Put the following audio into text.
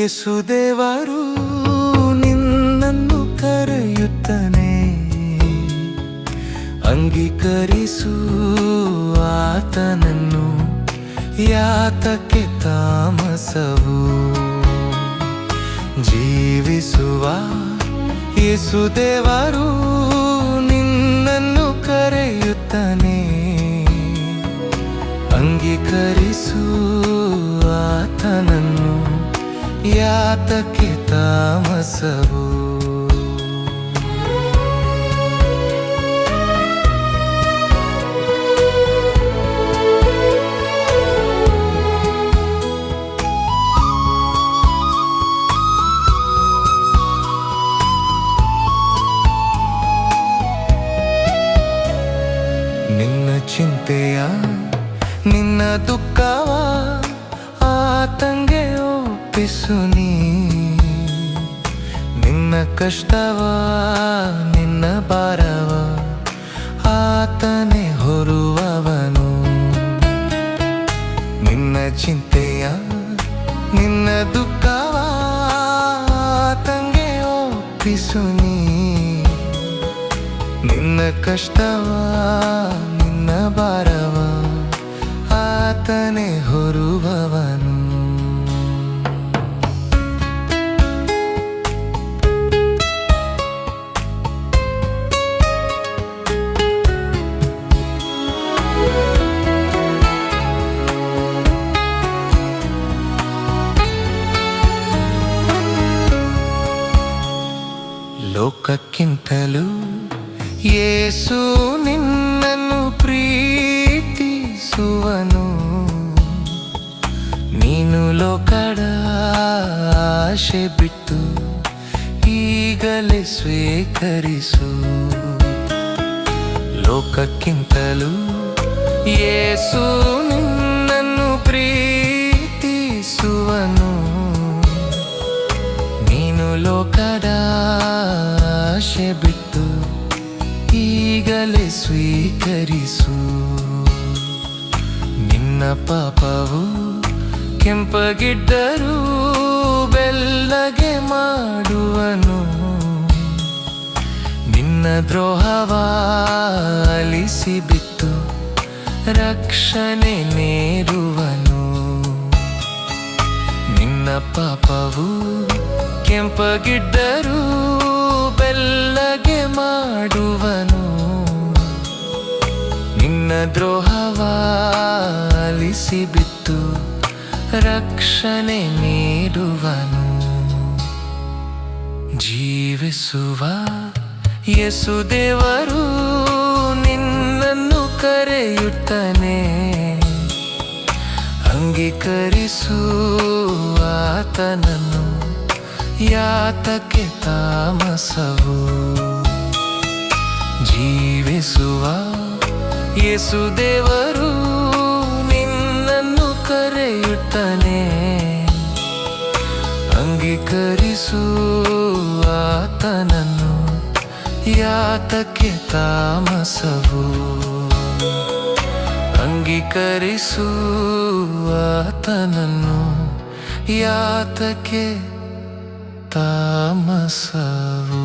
ಯೇಸುದೇವರು ನಿನ್ನನ್ನು ಕರೆಯುತ್ತನೆ. ಅಂಗೀಕರಿಸು ಆತನನ್ನು ಯಾತಕ್ಕೆ ತಾಮಸವು. ಜೀವಿಸುವ ಯೇಸುದೇವರು ನಿನ್ನನ್ನು ಕರೆಯುತ್ತನೆ. ಅಂಗೀಕರಿಸು ಯಾತಕ್ಕೆ ತಾಮಸವು ನಿನ್ನ ಚಿಂತೆಯ ನಿನ್ನ ದುಃಖವ ಆತಂಗೆ ಒಪ್ಪಿಸು ನೀ. ನಿನ್ನ ಕಷ್ಟವ, ನಿನ್ನ ಬಾರವ ಆತನೇ ಹೊರುವವನು. ನಿನ್ನ ಚಿಂತೆಯ, ನಿನ್ನ ದುಃಖವ ತಂಗೆ ಒಪ್ಪಿಸು ನೀ. ನಿನ್ನ ಕಷ್ಟವ ಲೋಕಕ್ಕಿಂತಲೂ ಯೇಸು ನಿನ್ನನ್ನು ಪ್ರೀತಿಸುವನು ನೀನು ಲೋಕದ ಆಶೆ ಬಿಟ್ಟು ಈಗಲೇ ಸ್ವೀಕರಿಸು ಲೋಕಕ್ಕಿಂತಲೂ ಯೇಸು ನಿನ್ನನ್ನು ಆಶೆ ಬಿಟ್ಟು ಈಗಲೇ ಸ್ವೀಕರಿಸು. ನಿನ್ನ ಪಾಪವು ಕೆಂಪಗಿದ್ದರೂ ಬೆಲ್ಲಗೆ ಮಾಡುವನು. ನಿನ್ನ ದ್ರೋಹವಾಲಿಸಿ ಬಿತ್ತು ರಕ್ಷಣೆ ನೇರುವನು ನಿನ್ನ ಪಾಪವು ಕೆಂಪಗಿದ್ದರೂ ಬೆಲ್ಲಗೆ ಮಾಡುವನು. ನಿನ್ನ ದ್ರೋಹವಾಲಿಸಿ ಬಿತ್ತು ರಕ್ಷಣೆ ನೀಡುವನು. ಜೀವಿಸುವ ಯೇಸು ದೇವರು ನಿನ್ನನ್ನು ಕರೆಯುತ್ತಾನೆ. ಅಂಗೀಕರಿಸು ಆತನನ್ನು. ಯಾತಕ್ಕೆ ತಾಮಸವು? ಜೀವಿಸುವ ಯೇಸು ದೇವರು ನಿನ್ನನ್ನು ಕರೆಯುತ್ತಾನೆ. ಅಂಗೀಕರಿಸು ಆತನನ್ನು ಯಾತಕ್ಕೆ ತಾಮಸವು? ಅಂಗೀಕರಿಸು ಆತನನ್ನು ಯಾತಕ್ಕೆ ತಾಮಸವು